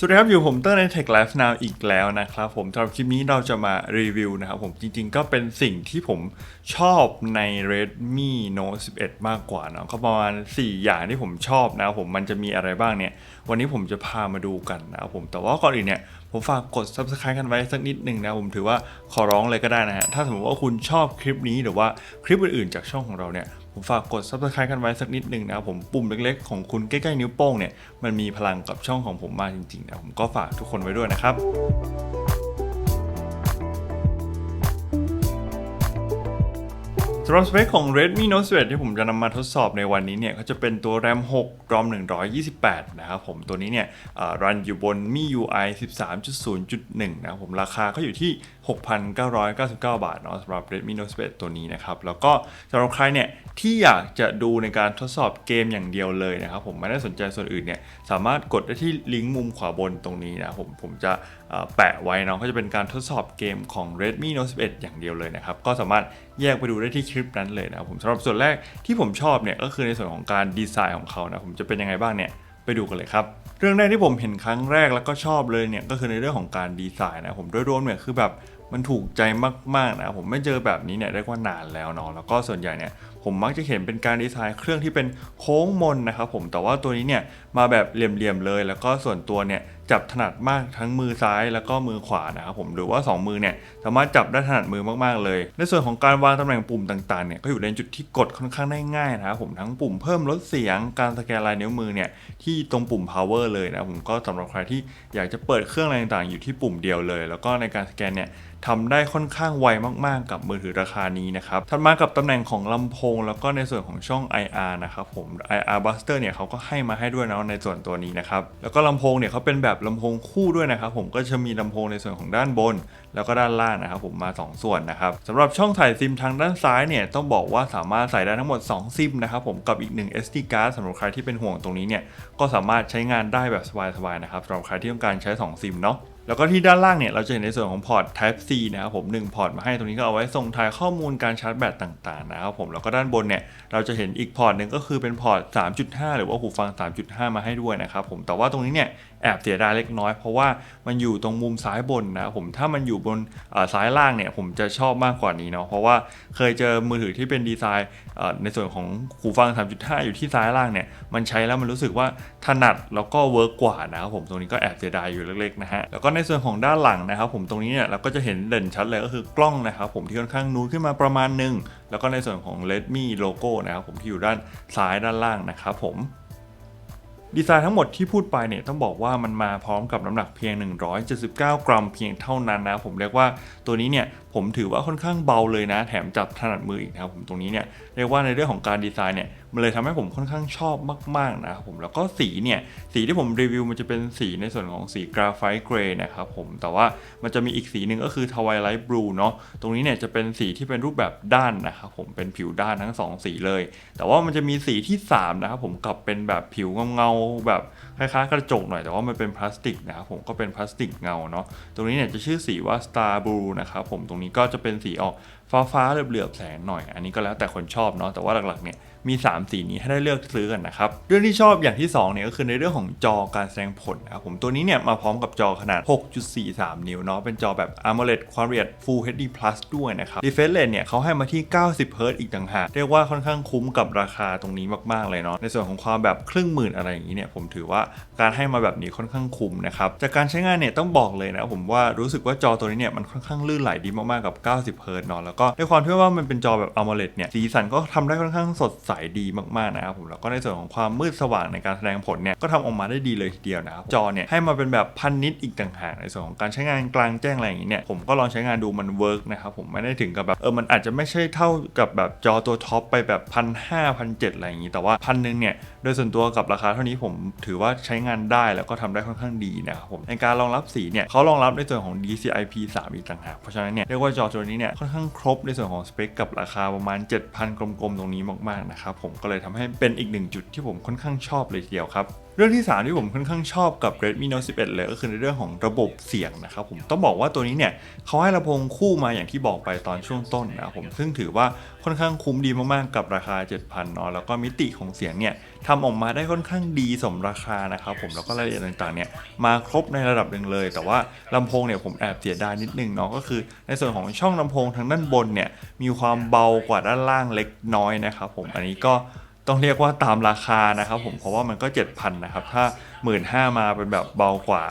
สวัสดีครับ อยู่ผมเตอร์ใน Tech Life Now อีกแล้วนะครับผมสำหรับคลิปนี้เราจะมารีวิวนะครับผมจริงๆก็เป็นสิ่งที่ผมชอบใน Redmi Note 11 มากกว่าเนาะก็ประมาณ 4 อย่างที่ผมชอบนะครับผมมันจะมีอะไรบ้างเนี่ย วันนี้ผมจะพามาดูกันนะครับผมแต่ว่าก่อนอื่นเนี่ยผมฝากกด subscribe กันไว้สักนิดหนึ่งนะผมถือว่าขอร้องเลยก็ได้นะฮะถ้าสมมติว่าคุณชอบคลิปนี้หรือว่าคลิปอื่นๆ จากช่องของเราเนี่ย ผมฝากกด subscribe กันไว้สักนิดหนึ่งนะครับผมปุ่มเล็กๆของคุณใกล้ๆนิ้วโป้งเนี่ยมันมีพลังกับช่องของผมมากจริงๆนะผมก็ฝากทุกคนไว้ด้วยนะครับสำหรับสเปคของ Redmi Note 11 ที่ผมจะนำมาทดสอบในวันนี้เนี่ยก็จะเป็นตัว RAM 6 ROM 128 นะครับผมตัวนี้เนี่ยรันอยู่บน MIUI 13.0.1 นะครับผมราคาก็อยู่ที่ 6,999 บาทเนาะสำหรับ Redmi Note 11 ตัวนี้นะครับ แล้วก็สำหรับใครเนี่ยที่อยากจะดูในการทดสอบเกมอย่างเดียวเลยนะครับ ผมไม่ได้สนใจส่วนอื่นเนี่ยสามารถกดได้ที่ลิงก์มุมขวาบนตรงนี้นะผมผมจะแปะไว้เนาะก็จะเป็นการทดสอบเกมของ Redmi Note 11 อย่างเดียวเลยนะครับ ก็สามารถแยกไปดูได้ที่คลิปนั้นเลยนะครับผมสำหรับส่วนแรกที่ผมชอบเนี่ยก็คือในส่วนของการดีไซน์ของเขานะผมจะเป็นยังไงบ้างเนี่ยไปดูกันเลยครับเรื่องแรกที่ผมเห็นครั้งแรกแล้วก็ชอบเลยเนี่ยก็คือในเรื่องของการดีไซน์นะผมโดยรวมเนี่ยคือแบบ มันถูกใจมากๆนะผมไม่เจอแบบนี้เนี่ยได้กว่านานแล้วเนาะแล้วก็ส่วนใหญ่เนี่ยผมมักจะเห็นเป็นการดีไซน์เครื่องที่เป็นโค้งมนนะครับผมแต่ว่าตัวนี้เนี่ยมาแบบเหลี่ยมๆเลย แล้วก็ส่วนตัวเนี่ย จับถนัดมากทั้งมือซ้ายแล้วก็มือขวานะครับผมหรือว่า 2 มือเนี่ยสามารถจับได้ถนัดมือมากๆเลย ในส่วนของการวางตำแหน่งปุ่มต่างๆเนี่ยก็อยู่ในจุดที่กดค่อนข้างได้ง่ายนะครับผมทั้งปุ่มเพิ่มลดเสียงการสแกนลายนิ้วมือเนี่ยที่ตรงปุ่ม power เลยนะผมก็สำหรับใครที่อยากจะเปิดเครื่องอะไรต่างๆอยู่ที่ปุ่มเดียวเลย แล้วก็ในการสแกนเนี่ยทำได้ค่อนข้างไวมากๆ กับมือถือราคานี้นะครับถัดมากับตำแหน่งของลำโพง แล้วก็ในส่วนของช่อง IR นะครับผม IR Buster เนี่ยเขาก็ให้มาให้ด้วยนะในส่วนตัวนี้นะครับแล้วก็ลำโพงเนี่ยเขาเป็นแบบลำโพงคู่ด้วยนะครับผมก็จะมีลำโพงในส่วนของด้านบน แล้วก็ด้านล่างนะครับผมมา 2 ส่วนนะครับสำหรับช่องถ่ายซิมทางด้านซ้ายเนี่ยต้องบอกว่าสามารถใส่ได้ทั้งหมด 2 ซิมนะครับผมกับอีก 1 SD card สำหรับใครที่เป็นห่วงตรงนี้เนี่ยก็สามารถใช้งานได้แบบสบายๆนะครับสำหรับใครที่ต้องการใช้ 2 ซิมเนาะ แล้วก็ที่ด้านล่างเนี่ยเราจะเห็นในส่วนของพอร์ต Type C นะครับผม1พอร์ตมาให้ตรงนี้ก็เอาไว้ส่งถ่ายข้อมูลการชาร์จแบตต่างๆนะครับผมแล้วก็ด้านบนเนี่ยเราจะเห็นอีกพอร์ตหนึ่งก็คือเป็นพอร์ต 3.5 หรือว่าหูฟัง 3.5 มาให้ด้วยนะครับผมแต่ว่าตรงนี้เนี่ยแอบเสียดายเล็กน้อยเพราะว่ามันอยู่ตรงมุมซ้ายบนนะครับผมถ้ามันอยู่บนอ่อซ้ายล่างเนี่ยผมจะชอบมากกว่านี้เนาะเพราะว่าเคยเจอมือถือที่เป็นดีไซน์อ่อในส่วนของหูฟัง 3.5 อยู่ที่ซ้ายล่างเนี่ยมันใช้แล้วมันรู้สึกว่าถนัดแล้วก็เวิร์กกว่านะครับผมตรงนี้ก็แอบเสียดายอยู่เล็กๆนะฮะแล้วก็ในส่วนของด้านหลังนะครับผมตรงนี้เนี่ยเราก็จะเห็นเด่นชัดเลยก็คือกล้องนะครับผมที่ค่อนข้างนูนขึ้นมาประมาณหนึ่งแล้วก็ในส่วนของ Redmi โลโก้นะครับผมที่อยู่ด้านซ้ายด้านล่างนะครับผมดีไซน์ทั้งหมดที่พูดไปเนี่ยต้องบอกว่ามันมาพร้อมกับน้ำหนักเพียง 179 กรัมเพียงเท่านั้นนะผมเรียกว่าตัวนี้เนี่ยผมถือว่าค่อนข้างเบาเลยนะ แถมจับถนัดมืออีกนะครับผมตรงนี้เนี่ยเรียกว่าในเรื่องของการดีไซน์เนี่ยมันเลยทำให้ผมค่อนข้างชอบมาก ๆ นะครับผมแล้วก็สีเนี่ยสีที่ผมรีวิวมันจะเป็นสีในส่วนของสีกราไฟต์เกรย์นะครับผมแต่ว่ามันจะมีอีกสีหนึ่งก็คือทวายไลท์บลูเนาะตรงนี้เนี่ยจะเป็นสีที่เป็นรูปแบบด้านนะครับผมเป็นผิวด้านทั้งสองสีเลย แต่ว่ามันจะมีสีที่สามนะครับผมกลับเป็นแบบผิวเงาๆแบบคล้ายๆกระจกหน่อยแต่ว่ามันเป็นพลาสติกนะครับผมก็เป็นพลาสติกเงาเนาะตรงนี้เนี่ยจะชื่อสีว่า Star Blue นะครับผมตรงนี้ก็จะเป็นสีออก ฟ้าฟ้าๆเหลือบๆแสงหน่อย อันนี้ก็แล้วแต่คนชอบเนาะแต่ว่าหลักๆเนี่ยมี 3 สีนี้ให้ได้เลือกซื้อกันนะครับเรื่องที่ชอบอย่างที่2เนี่ยก็คือในเรื่องของจอการแสดงผลนะครับผมตัวนี้เนี่ยมาพร้อมกับจอขนาด 6.43 นิ้วเนาะเป็นจอแบบ AMOLED Quad Full HD Plus ด้วยนะครับ refresh rate เนี่ยเขาให้มาที่ 90 Hz อีกต่างหากเรียกว่าค่อนข้างคุ้มกับราคาตรงนี้มากๆเลยเนาะในส่วนของความแบบครึ่งหมื่นอะไรอย่างนี้เนี่ยผมถือว่าการให้มาแบบนี้ค่อนข้างคุ้มนะครับจากการใช้งานเนี่ยต้องบอกเลยนะผมว่ารู้สึกว่าจอตัวนี้เนี่ยมันค่อนข้างลื่นไหลดีมากๆกับ 90 Hz เนาะแล้วก็ด้วยความที่ว่ามันเป็นจอแบบ AMOLED เนี่ยสีสันก็ทำได้ค่อนข้างสดใสดีมากๆนะครับผมแล้วก็ในส่วนของความมืดสว่างในการแสดงผลเนี่ยก็ทำออกมาได้ดีเลยทีเดียวนะครับจอเนี่ยให้มาเป็นแบบพันนิดอีกต่างหากในส่วนของการใช้งานกลางแจ้งอะไรอย่างนี้เนี่ยผมก็ลองใช้งานดูมันเวิร์กนะครับผมไม่ได้ถึงกับแบบเออมันอาจจะไม่ใช่เท่ากับแบบจอตัวท็อปไปแบบพันห้าพันเจ็ดอะไรอย่างนี้แต่ว่าพันหนึ่งเนี่ยโดยส่วนตัวกับราคาเท่านี้ผมถือว่าใช้งานได้แล้วก็ทำได้ค่อนข้างดีนะครับผมในการรองรับสีเนี่ยเขารองรับในส่วนของ DCI-P 3 อีกต่างหากเพราะฉะนั้นเนี่ยเรียกว่าจอตัวนี้เนี่ยค่อนข้างครรบในส่วนของสเปคกับราคาประมาณ 7,000 กลมๆ ตรงนี้มากๆนะครับผมก็เลยทำให้เป็นอีกหนึ่งจุดที่ผมค่อนข้างชอบเลยทีเดียวครับ เรื่องที่ 3 ที่ผมค่อนข้างชอบกับ Redmi Note 11 เลยก็คือในเรื่องของระบบเสียงนะครับผมต้องบอกว่าตัวนี้เนี่ยเขาให้ลำโพงคู่มาอย่างที่บอกไปตอนช่วงต้นนะครับผมซึ่งถือว่าค่อนข้างคุ้มดีมากๆกับราคา 7,000เนาะแล้วก็มิติของเสียงเนี่ยทำออกมาได้ค่อนข้างดีสมราคานะครับผมแล้วก็รายละเอียดต่างๆเนี่ยมาครบในระดับหนึ่งเลย แต่ว่าลำโพงเนี่ยผมแอบเสียดายนิดนึงเนาะก็คือ ในส่วนของช่องลำโพงทางด้านบนเนี่ยมีความเบากว่าด้านล่างเล็กน้อยนะครับผมอันนี้ก็ ต้องเรียกว่าตามราคานะครับผมเพราะว่ามันก็ 7,000นะครับถ้า 1 5ื่นมาเป็นแบบเบากว่า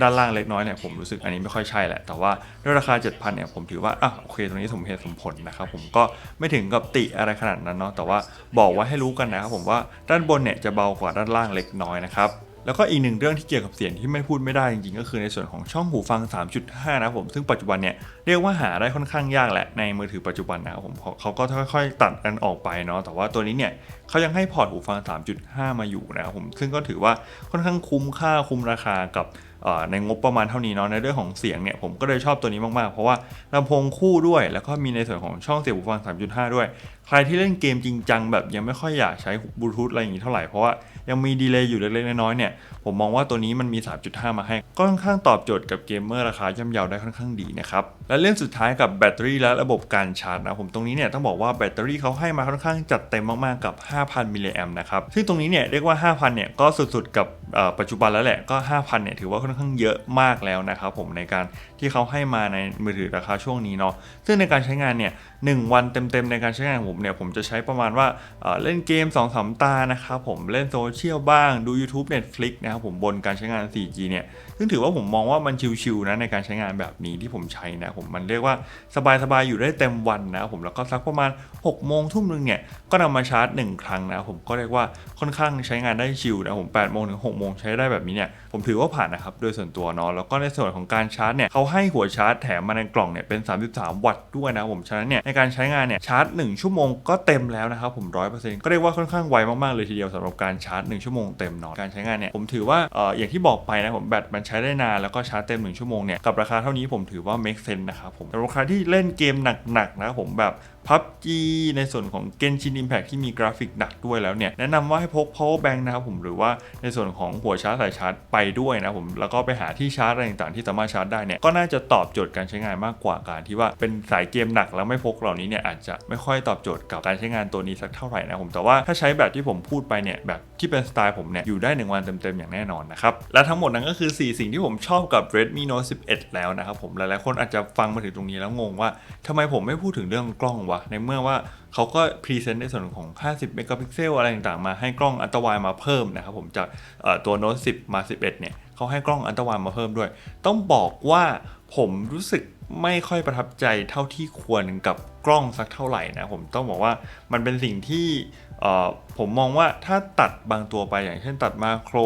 ด้านล่างเล็กน้อยเนี่ยผมรู้สึกอันนี้ไม่ค่อยใช่แหละ แต่ว่าด้วยราคา 7,000เนี่ยผมถือว่าอะโอเคตรงนี้สมเหตุสมผลนะครับผมก็ไม่ถึงกับติอะไรขนาดนั้นเนาะแต่ว่าบอกไว้ให้รู้กันนะครับผมว่าด้านบนเนี่ยจะเบากว่าด้านล่างเล็กน้อยนะครับ แล้วก็อีกหนึ่งเรื่องที่เกี่ยวกับเสียงที่ไม่พูดไม่ได้จริงๆ ก็คือในส่วนของช่องหูฟัง 3.5 นะผม ซึ่งปัจจุบันเนี่ยเรียกว่าหาได้ค่อนข้างยากแหละในมือถือปัจจุบันนะครับผมเขาก็ค่อยๆ ตัดกันออกไปเนาะแต่ว่าตัวนี้เนี่ยเขายังให้พอร์ตหูฟัง 3.5 มาอยู่นะครับผมซึ่งก็ถือว่าค่อนข้างคุ้มค่าคุ้มราคากับ ในงบประมาณเท่านี้เนาะในเรื่องของเสียงเนี่ยผมก็เลยชอบตัวนี้มากๆ เพราะว่าลำโพงคู่ด้วย แล้วก็มีในส่วนของช่องเสียบหูฟัง 3.5 ด้วย ใครที่เล่นเกมจริงจังแบบยังไม่ค่อยอยากใช้บลูทูธอะไรอย่างนี้เท่าไหร่เพราะว่ายังมีดีเลย์อยู่เล็กๆน้อยๆเนี่ยผมมองว่าตัวนี้มันมี 3.5 มาให้ก็ค่อนข้างตอบโจทย์กับเกมเมอร์ราคาย่อมเยาได้ค่อนข้างดีนะครับและเรื่องสุดท้ายกับแบตเตอรี่และระบบการชาร์จนะผมตรงนี้เนี่ยต้องบอกว่าแบตเตอรี่เขาให้มาค่อนข้างจัดเต็มมากๆกับ 5,000มิลลิแอมนะครับซึ่งตรงนี้เนี่ยเรียกว่า 5,000เนี่ยก็สุดๆกับ ปัจจุบันแล้วแหละก็ 5,000เนี่ยถือว่าค่อนข้างเยอะมากแล้วนะครับผมในการที่เขาให้มาในมือถือราคาช่วงนี้เนาะซึ่งในการใช้งานเนี่ยหนึ่งวันเต็มๆในการใช้งานผมเนี่ยผมจะใช้ประมาณว่าเล่นเกม2อสตานะครับผมเล่นโซเชียลบ้างดู YouTube Netflix นะครับผมบนการใช้งาน 4G เนี่ยซึ่งถือว่าผมมองว่ามันชิวๆนะในการใช้งานแบบนี้ที่ผมใช้นะผมมันเรียกว่าสบายๆอยู่ได้เต็มวันนะผมแล้วก็สักประมาณ6โมงทุ่มหนึงเนี่ยก็นำมาชาร์จ 1 ครั้งนะผมก็เรียกว่าค่อนข้างใช้งานได้ชิวนะผม8โมงถึง6โมงใช้ได้แบบนี้เนี่ยผมถือว่าผ่านนะครับโดยส่วนตัวเนาะแล้วก็ในส่วนของการชาร์จเนี่ยเขาให้หัวชาร์จแถมมาในกล่องเนี่ยเป็น 33 วัตต์ด้วยนะผมฉะนั้นเนี่ยในการใช้งานเนี่ยชาร์จ 1 ชั่วโมงก็เต็มแล้วนะครับผม100%ก็เรียกว่าค่อนข้างไวมากๆเลยทีเดียวสำหรับการชาร์จ 1 ชั่วโมงเต็มเนาะการใช้งานเนี่ยผมถือว่าเอ่ออย่างที่บอกไปนะผมแบตมันใช้ได้นานแล้วก็ชาร์จเต็ม 1 ชั่วโมงเนี่ยกับราคาเท่านี้ผมถือว่า make sense นะครับผมสำหรับใครที่เล่นเกมหนักๆนะครับผมแบบ PUBG ในส่วนของ Genshin Impact ที่มีกราฟิกหนักด้วยแล้วเนี่ย แนะนำว่าให้พก power bank นะครับผมหรือว่าในส่วนของหัวชาร์จสายชาร์จไปด้วยนะผมแล้วก็ไปหาที่ชาร์จอะไรต่างๆที่สามารถชาร์จได้เนี่ยก็น่าจะตอบโจทย์การใช้งานมากกว่าการที่ว่าเป็นสายเกมหนักแล้วไม่พกเหล่านี้เนี่ยอาจจะไม่ค่อยตอบโจทย์กับการใช้งานตัวนี้สักเท่าไหร่นะผมแต่ว่าถ้าใช้แบบที่ผมพูดไปเนี่ยแบบที่เป็นสไตล์ผมเนี่ยอยู่ได้หนึ่งวันเต็มๆอย่างแน่นอนนะครับและทั้งหมดนั้นก็คือ 4 สิ่งที่ผมชอบกับ Redmi Note 11 แล้วนะครับผมหลายๆคนอาจจะฟังมาถึงตรงนี้แล้วงงว่าทำไมผมไม่พูดถึงเรื่องกล้องวะ ในเมื่อว่าเขาก็พรีเซนต์ในส่วนของ 50 เมกะพิกเซลอะไรต่างๆ มาให้กล้องอัลตราไวมาเพิ่มนะครับผมจากตัว Note 10 มา 11 เนี่ยเขาให้กล้องอัลตราไวมาเพิ่มด้วย ต้องบอกว่าผมรู้สึกไม่ค่อยประทับใจเท่าที่ควรกับกล้องสักเท่าไหร่นะผมต้องบอกว่ามันเป็นสิ่งที่ผมมองว่าถ้าตัดบางตัวไปอย่างเช่นตัดมาโคร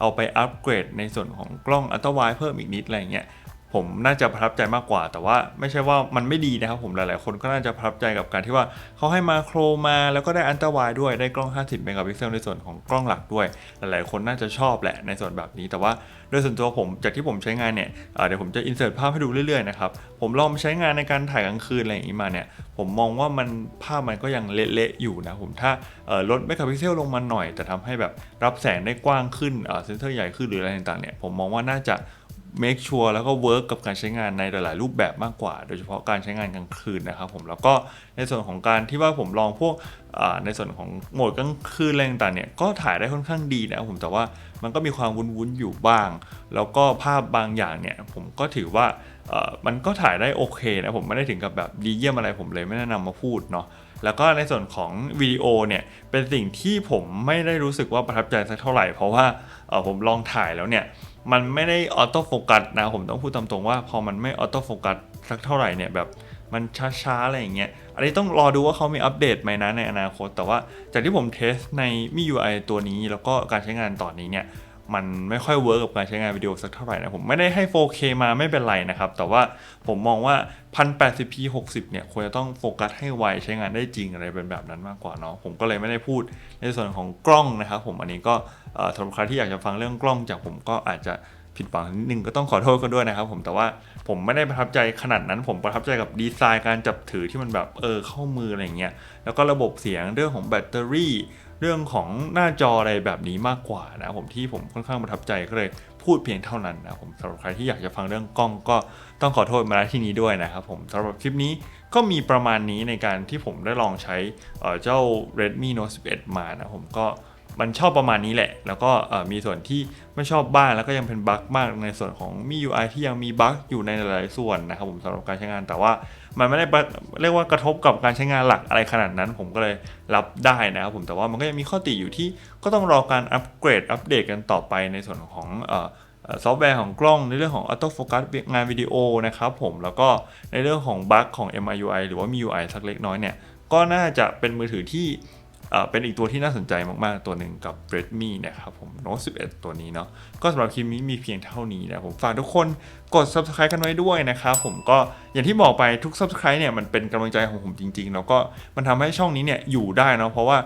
เอาไปอัปเกรดในส่วนของกล้องอัลตราไวเพิ่มอีกนิดอะไรเงี้ย ผมน่าจะประทับใจมากกว่า แต่ว่าไม่ใช่ว่ามันไม่ดีนะครับผมหลายๆ คนก็น่าจะประทับใจกับการที่ว่าเขาให้มาโครมาแล้วก็ได้อันตรวายด้วยได้กล้อง 50 เมกะพิกเซลในส่วนของกล้องหลักด้วย หลายๆ คนน่าจะชอบแหละในส่วนแบบนี้ แต่ว่าโดยส่วนตัวผมจากที่ผมใช้งานเนี่ยเเดี๋ยวผมจะอินเสิร์ตภาพให้ดูเรื่อยๆนะครับผมลองใช้งานในการถ่ายกลางคืนอะไรอย่างนี้มาเนี่ยผมมองว่ามันภาพมันก็ยังเละๆอยู่นะผมถ้าลดเมกะพิกเซลลงมาหน่อย แต่ทำให้แบบรับแสงได้กว้างขึ้นเอ่อเซนเซอร์ใหญ่ขึ้นหรืออะไรต่างๆเนี่ยผมมองว่าน่าจะ make sure แล้วก็ work กับการใช้งานในหลาย ๆ รูปแบบมากกว่า โดยเฉพาะการใช้งานกลางคืนนะครับผมแล้วก็ในส่วนของการที่ว่าผมลองพวกในส่วนของโหมดกลางคืนอะไรต่างๆเนี่ยก็ถ่ายได้ค่อนข้างดีนะผมแต่ว่ามันก็มีความวุ้นๆอยู่บ้าง แล้วก็ภาพบางอย่างเนี่ยผมก็ถือว่ามันก็ถ่ายได้โอเคนะผมไม่ได้ถึงกับแบบดีเยี่ยมอะไรผมเลยไม่แนะนำมาพูดเนาะแล้วก็ในส่วนของวิดีโอเนี่ยเป็นสิ่งที่ผมไม่ได้รู้สึกว่าประทับใจสักเท่าไหร่ เพราะว่าผมลองถ่ายแล้วเนี่ย มันไม่ได้ออโต้โฟกัสนะผมต้องพูดตามตรงว่าพอมันไม่ออโต้โฟกัสสักเท่าไหร่เนี่ยแบบมันช้าๆอะไรอย่างเงี้ย อันนี้ต้องรอดูว่าเขามีอัปเดตไหมนะในอนาคต แต่ว่าจากที่ผมเทสในมิ UI ตัวนี้แล้วก็การใช้งานตอนนี้เนี่ย มันไม่ค่อยเวิร์กกับการใช้งานวิดีโอสักเท่าไหร่นะ ผมไม่ได้ให้ 4K มาไม่เป็นไรนะครับ แต่ว่าผมมองว่า 1080p 60 เนี่ย ควรจะต้องโฟกัสให้ไวใช้งานได้จริงอะไรเป็นแบบนั้นมากกว่าเนาะผมก็เลยไม่ได้พูดในส่วนของกล้องนะครับผมอันนี้ก็เอ่อสำหรับใครที่อยากจะฟังเรื่องกล้องจากผมก็อาจจะผิดหวังนิดนึงก็ต้องขอโทษกันด้วยนะครับผมแต่ว่าผมไม่ได้ประทับใจขนาดนั้น ผมประทับใจกับดีไซน์การจับถือที่มันแบบเออเข้ามืออะไรเงี้ยแล้วก็ระบบเสียงเรื่องของแบตเตอรี่ เรื่องของหน้าจออะไรแบบนี้มากกว่านะผมที่ผมค่อนข้างประทับใจก็เลยพูดเพียงเท่านั้นนะผมสำหรับใครที่อยากจะฟังเรื่องกล้องก็ต้องขอโทษมาณที่นี้ด้วยนะครับผมสำหรับคลิปนี้ก็มีประมาณนี้ในการที่ผมได้ลองใช้เอ่อเจ้า Redmi Note 11 มานะผมก็ มันชอบประมาณนี้แหละ แล้วก็มีส่วนที่ไม่ชอบบ้างแล้วก็ยังเป็นบั๊กมากในส่วนของมี UI ที่ยังมีบั๊กอยู่ในหลายส่วนนะครับผมสำหรับการใช้งานแต่ว่ามันไม่ได้เรียกว่ากระทบกับการใช้งานหลักอะไรขนาดนั้น ผมก็เลยรับได้นะครับผมแต่ว่ามันก็ยังมีข้อติอยู่ที่ก็ต้องรอการอัปเกรดอัปเดตกันต่อไปในส่วนของซอฟต์แวร์ของกล้องในเรื่องของ Auto Focus งานวิดีโอนะครับผมแล้วก็ในเรื่องของบั๊กของ MIUI หรือว่า MIUI สักเล็กน้อยเนี่ยก็น่าจะเป็นมือถือที่ เป็นอีกตัวที่น่าสนใจมากๆ ตัวหนึ่งกับ Redmi นะครับผม Note 11 ตัวนี้เนาะก็สำหรับคลิปนี้มีเพียงเท่านี้นะผมฝากทุกคนกด Subscribe กันไว้ด้วยนะครับผมก็อย่างที่บอกไปทุก Subscribe เนี่ยมันเป็นกำลังใจของผมจริงๆ แล้วก็มันทำให้ช่องนี้เนี่ยอยู่ได้เนาะเพราะว่า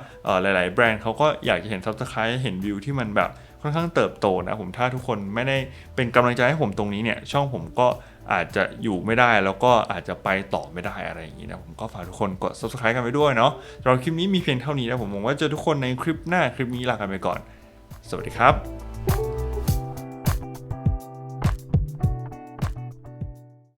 หลาย ๆ แบรนด์เขาก็อยากจะเห็น Subscribe เห็นวิวที่มันแบบ ค่อนข้างเติบโตนะผมถ้าทุกคนไม่ได้เป็นกำลังใจให้ผมตรงนี้เนี่ยช่องผมก็อาจจะอยู่ไม่ได้แล้วก็อาจจะไปต่อไม่ได้อะไรอย่างนี้นะผมก็ฝากทุกคนกด subscribe กันไปด้วยเนาะสำหรับคลิปนี้มีเพียงเท่านี้นะผมหวังว่าเจอทุกคนในคลิปหน้าคลิปนี้ลากันไปก่อน สวัสดีครับ